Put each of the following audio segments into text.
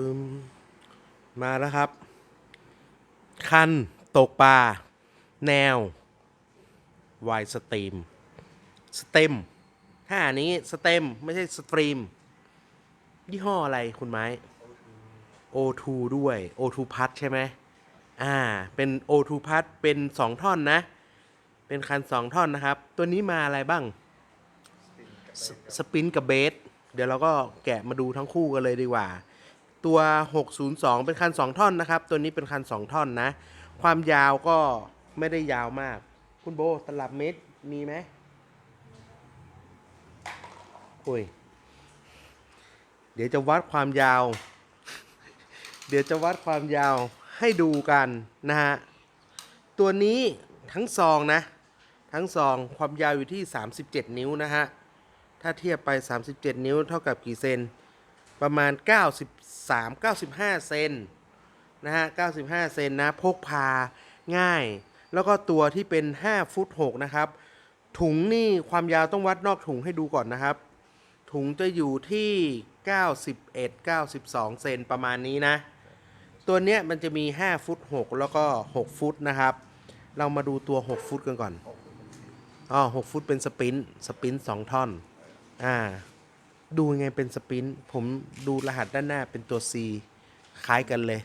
ปึ้มมาแล้วครับ คัน ตกปลา แนว วายสตรีม สเต็ม ถ้าอันนี้สเต็ม ไม่ใช่สตรีม ยี่ห้ออะไรคุณไม้ O2 ด้วย O2 พัดใช่ไหม อ่า เป็น O2 พัดเป็น 2 ท่อนนะ เป็นคัน 2 ท่อนนะครับ ตัวนี้มาอะไรบ้างสสปินกับเบส เดี๋ยวเราก็แกะมาดูทั้งคู่กันเลยดีกว่า ตัว 602 เป็นคัน 2 ท่อนนะครับ ตัวนี้เป็นคัน 2 ท่อนนะ ความยาวก็ไม่ได้ยาวมาก คุณโบตลับเมตรมีไหมอุ้ย เดี๋ยวจะวัดความยาว เดี๋ยวจะวัดความยาวให้ดูกันนะฮะ ตัวนี้ทั้งซองนะ ทั้งซองความยาวอยู่ที่ 37 นิ้วนะฮะ ถ้าเทียบไป 37 นิ้วเท่ากับกี่เซน ประมาณ 93 95 เซนนะฮะ 95 เซนนะ พกพาง่าย แล้วก็ตัวที่เป็น 5 ฟุต 6 นะครับ ถุงนี่ความยาวต้องวัดนอกถุงให้ดูก่อนนะครับ ถุงจะอยู่ที่ 91 92 เซนประมาณนี้นะ ตัวเนี้ยมันจะมี 5 ฟุต 6 แล้วก็ 6 ฟุตนะครับ เรามาดูตัว 6 ฟุตกันก่อน อ๋อ 6 ฟุตเป็นสปรินต์สปรินต์2ท่อน อ่า ดูยังไงเป็นสปรินต์ผมดูรหัสด้านหน้าเป็นตัว C คล้ายกันเลย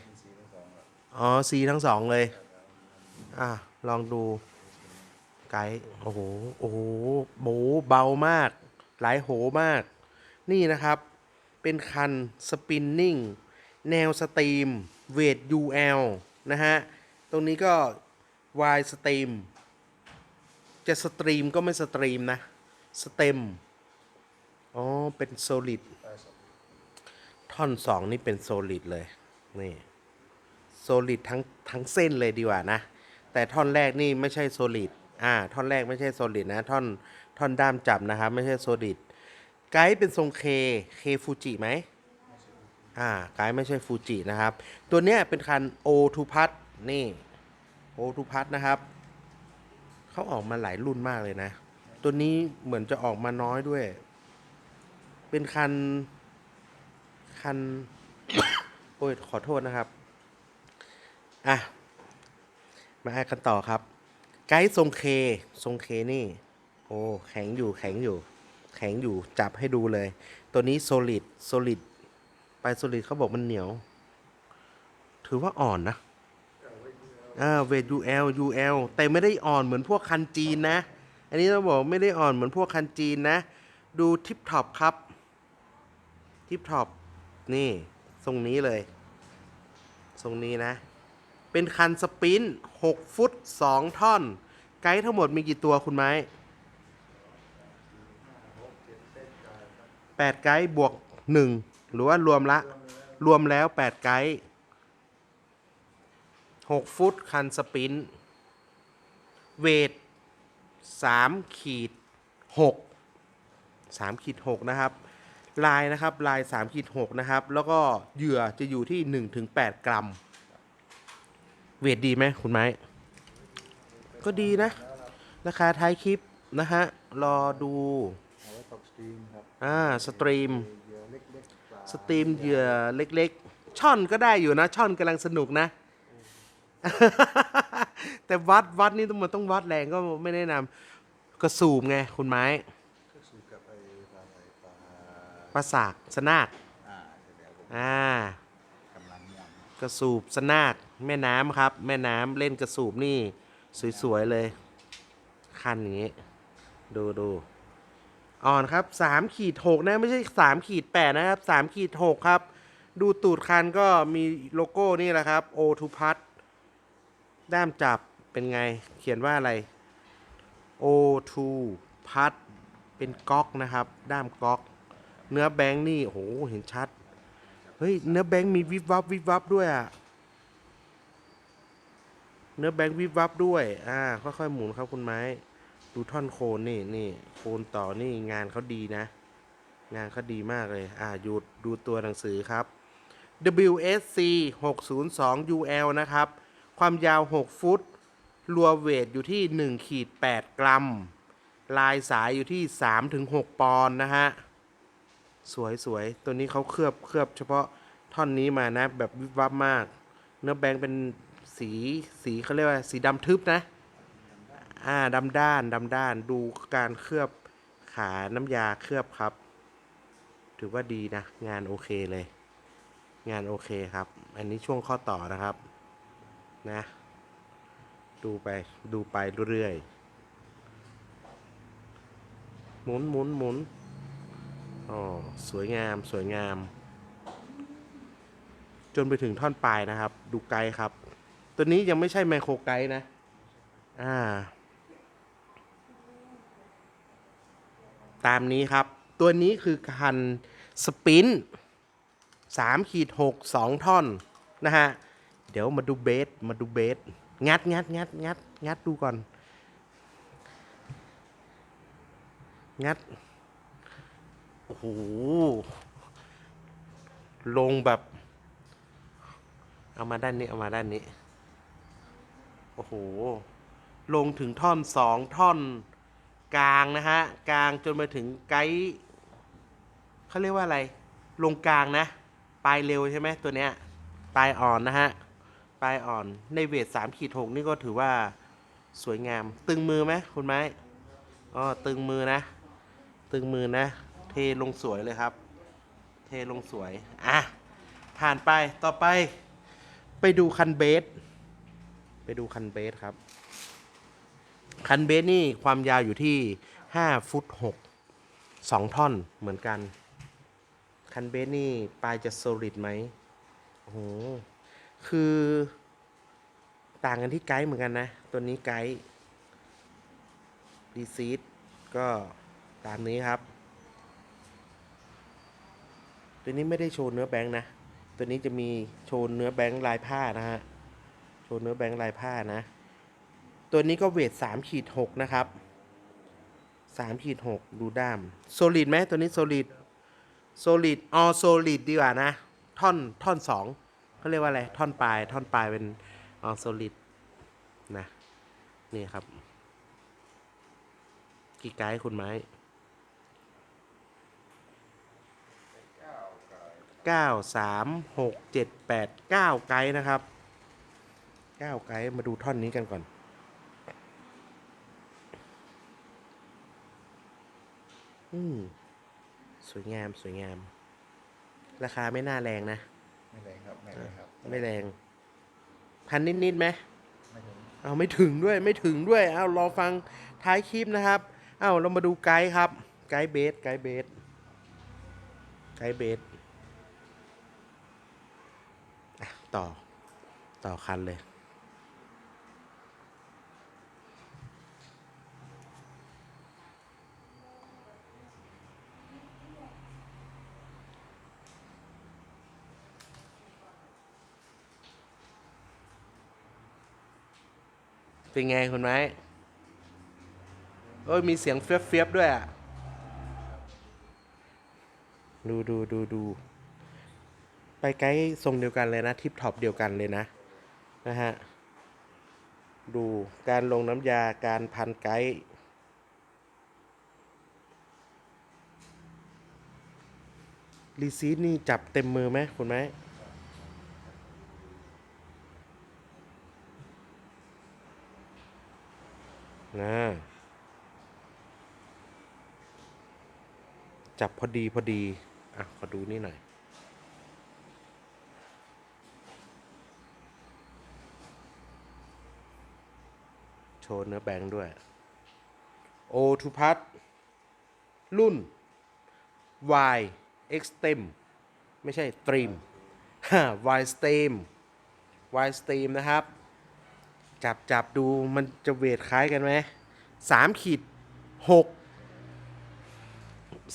อ๋อ C ทั้งสองเลย อะ ลองดูไกด์โอ้โห โอ้โหโบเบามาก หลายโหมาก นี่นะครับ เป็นคันสปินนิ่ง แนวสตรีม เวท UL นะฮะ ตรงนี้ก็ Y สตรีม จะสตรีมก็ไม่สตรีมนะ สเต็ม อ๋อ เป็นโซลิดท่อนสองนี่เป็นโซลิดเลย นี่โซลิดทั้งทั้งเส้นเลยดีกว่านะ แต่ท่อนแรกนี่ไม่ใช่โซลิดอ่า ท่อนแรกไม่ใช่โซลิดนะ ท่อนท่อนด้ามจับนะครับ ไม่ใช่โซลิดไกด์เป็นทรงเคเคฟูจิไหมอ่าไกด์ไม่ใช่ฟูจินะครับ ตัวเนี้ยเป็นคันโอทูพัทนี่โอทูพัทนะครับเขาออกมาหลายรุ่นมากเลยนะ ตัวนี้เหมือนจะออกมาน้อยด้วย เป็นคัน คัน โอ้ย ขอโทษนะครับ อะ มาอ่านกันต่อครับ ไกด์ทรงเค ทรงเคนี่ โอ้ แข็งอยู่ แข็งอยู่ แข็งอยู่ จับให้ดูเลย ตัวนี้โซลิด โซลิด ไปโซลิดเขาบอกมันเหนียว ถือว่าอ่อนนะอ่าเวท UL UL แต่ไม่ได้อ่อนเหมือนพวกคันจีนนะ อันนี้ต้องบอกไม่ได้อ่อนเหมือนพวกคันจีนนะ ดูทิปท็อปครับ ทิปท็อปนี่ทรงนี้เลย ทรงนี้นะ เป็นคันสปิน 6 ฟุต 2 ท่อน ไกด์ทั้งหมดมีกี่ตัวคุณไม้8ไกด์บวก 1 หรือว่ารวมละ รวมแล้ว 8 ไกด์6 ฟุต คันสปิน เวท3ขีด6 3ขีด6นะครับ ลายนะครับลาย3ขีด6นะครับ แล้วก็เหยื่อจะอยู่ที่ 1-8 กรัม เวทดีไหมคุณไม้ ก็ดีนะ ราคาท้ายคลิปนะฮะ รอดูอ่าสตรีม สตรีมเหยื่อเล็กๆ ช่อนก็ได้อยู่นะ ช่อนกำลังสนุกนะ แต่วัดวัดนี่ต้องมันต้องวัดแรงก็ไม่แนะนำกระสูบไงคุณไม้ ก็สูกับไอ้ปลาไอ้ปลา ปราสากสนากอ่าเดี๋ยวผมอ่ากำลังม่วนกระสูบสนากแม่น้ำครับ แม่น้ำเล่นกระสูบนี่สวยๆเลยคันอย่างงี้ ดูดูอ่อนครับสามขีดหกนะไม่ใช่สามขีดแปดนะครับสามขีดหกครับ ดูตูดคันก็มีโลโก้นี่แหละครับโอทูพัทด้ามจับเป็นไงเขียนว่าอะไร O2 พัดเป็นก๊อกนะครับ ด้ามก๊อก เนื้อแบงค์นี่โอ้โหเห็นชัด เฮ้ยเนื้อแบงค์มีวิบวับวิบวับด้วยอะเนื้อแบงค์วิบวับด้วย อ่า ค่อยๆหมุนครับคุณไม้ ดูท่อนโคนนี่นี่โคนต่อนี่งานเขาดีนะ งานเขาดีมากเลย อ่าหยุดดูตัวหนังสือครับ WSC 602 UL นะครับ ความยาว 6 ฟุต รัวเวทอยู่ที่1ขีด8กรัม ลายสายอยู่ที่3ถึง6ปอนด์นะฮะ สวยสวยตัวนี้เขาเคลือบเคลือบเฉพาะท่อนนี้มานะ แบบวิบวับมาก เนื้อแบงเป็นสีสีเขาเรียกว่าสีดำทึบนะอ่าดำด้านดำด้านดูการเคลือบขาน้ำยาเคลือบครับ ถือว่าดีนะ งานโอเคเลย งานโอเคครับ อันนี้ช่วงข้อต่อนะครับ นะ ดูไปดูไปเรื่อยๆหมุนหมุนหมุน อ๋อสวยงามสวยงาม จนไปถึงท่อนปลายนะครับ ดูไกด์ครับ ตัวนี้ยังไม่ใช่ไมโครไกด์นะ อ่า ตามนี้ครับ ตัวนี้คือคันสปินสามขีดหกสองท่อนนะฮะ เดี๋ยวมาดูเบสมาดูเบส งัดงัดงัดงัดงัดดูก่อน งัด โอ้โห ลงแบบ เอามาด้านนี้ เอามาด้านนี้ โอ้โห ลงถึงท่อนสองท่อนกลางนะฮะ กลางจนมาถึงไกด์เขาเรียกว่าอะไร ลงกลางนะ ปลายเร็วใช่ไหมตัวเนี้ย ปลายอ่อนนะฮะ ปลายอ่อน ในเวทสามขีดหกนี่ก็ถือว่าสวยงาม ตึงมือไหมคุณไม้อ๋อตึงมือนะ ตึงมือนะ ทลงสวยเลยครับ เทลงสวย อะ ผ่านไปต่อไป ไปดูคันเบส ไปดูคันเบสครับ คันเบสนี่ความยาวอยู่ที่ 5 ฟุต 6 2 ท่อนเหมือนกัน คันเบสนี่ปลายจะโซลิดไหมโอ้โห คือต่างกันที่ไกด์เหมือนกันนะ ตัวนี้ไกด์ดีซีดก็ตามนี้ครับ ตัวนี้ไม่ได้โชว์เนื้อแบงค์นะ ตัวนี้จะมีโชว์เนื้อแบงค์ลายผ้านะฮะ โชว์เนื้อแบงค์ลายผ้านะ ตัวนี้ก็เวทสามขีดหกนะครับสามขีดหกดูด้ามโซลิดไหมตัวนี้โซลิดโซลิดออโซลิดดีกว่านะ ท่อนท่อนสองเขาเรียกว่าอะไร ท่อนปลาย ท่อนปลายเป็นออโซลิดนะ นี่ครับ กี่ไกด์คุณไม้ เก้าสามหกเจ็ดแปดเก้าไกด์นะครับเก้าไกด์มาดูท่อนนี้กันก่อนอืมสวยงามสวยงาม ราคาไม่น่าแรงนะ ไม่แรงครับ ไม่แรงครับไม่แรง พันนิดๆไหมไม่ถึงเอาไม่ถึงด้วยไม่ถึงด้วย เอารอฟังท้ายคลิปนะครับ เอาเรามาดูไกด์ครับ ไกด์เบสไกด์เบสไกด์เบสอะ ต่อต่อคันเลย เป็นไงคุณไม้โอ้ยมีเสียงเฟียบเฟียบๆด้วยอะ ดูดูดูดู ไปไกด์ทรงเดียวกันเลยนะ ทิปท็อปเดียวกันเลยนะ นะฮะ ดูการลงน้ำยาการพันไกด์รีซีดนี่จับเต็มมือไหมคุณไหม้นะจับพอดีพอดี อะ ขอดูนี่หน่อย โชว์เนื้อแบงค์ด้วย โอทูพัทรุ่น Y Extreme ไม่ใช่ Stream Y Stream Y Stream นะครับ จับจับดูมันจะเวทคล้ายกันไหมสามขีดหก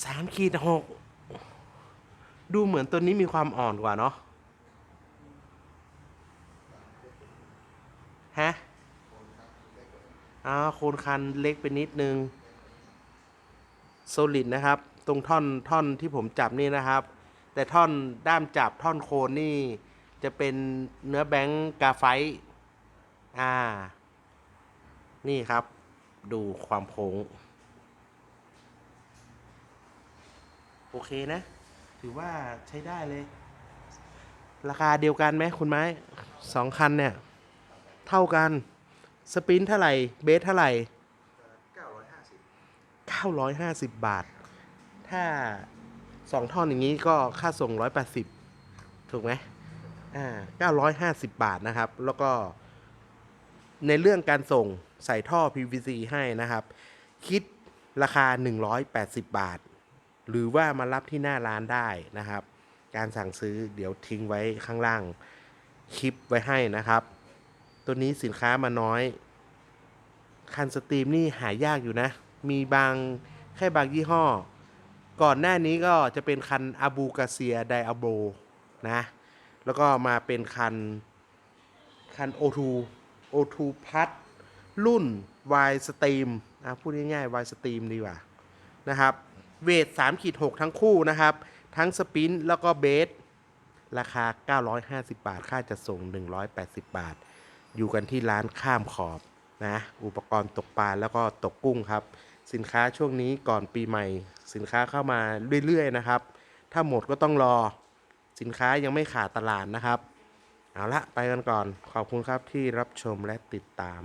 สามขีดหกดูเหมือนตัวนี้มีความอ่อนกว่าเนาะอ้าว โคนคันเล็กไปนิดนึงโซลิดนะครับ ตรงท่อนท่อนที่ผมจับนี่นะครับ แต่ท่อนด้ามจับท่อนโคนนี่ จะเป็นเนื้อแบงก์กาไฟต์อ่า นี่ครับ ดูความโค้ง โอเคนะ ถือว่าใช้ได้เลย ราคาเดียวกันไหมคุณไม้สองคันเนี่ย เท่ากัน สปรินท์เท่าไหร่ เบสเท่าไหร่ 950 950บาท ถ้าสองท่อนอย่างนี้ก็ค่าส่ง 180 ถูกไหมอ่า950 บาทนะครับ แล้วก็ ในเรื่องการส่งใส่ท่อ PVC ให้นะครับ คิดราคา 180 บาท หรือว่ามารับที่หน้าร้านได้นะครับ การสั่งซื้อเดี๋ยวทิ้งไว้ข้างล่างคลิปไว้ให้นะครับ ตัวนี้สินค้ามาน้อย คันสตรีมนี่หายากอยู่นะ มีบางแค่บางยี่ห้อ ก่อนหน้านี้ก็จะเป็นคันอาบูกาเซียไดอาโบนะ แล้วก็มาเป็นคัน คัน O2 O2 พัดรุ่น Y Stream อะพูดง่ายๆ Y Stream ดีกว่านะครับ เวท3ขีด6ทั้งคู่นะครับ ทั้งสปินแล้วก็เบส ราคา 950 บาท ค่าจะส่ง 180 บาท อยู่กันที่ร้านข้ามขอบนะอุปกรณ์ตกปลาแล้วก็ตกกุ้งครับ สินค้าช่วงนี้ก่อนปีใหม่ สินค้าเข้ามาเรื่อยๆนะครับ ถ้าหมดก็ต้องรอ สินค้ายังไม่ขาดตลาดนะครับ เอาละไปกันก่อน ขอบคุณครับที่รับชมและติดตาม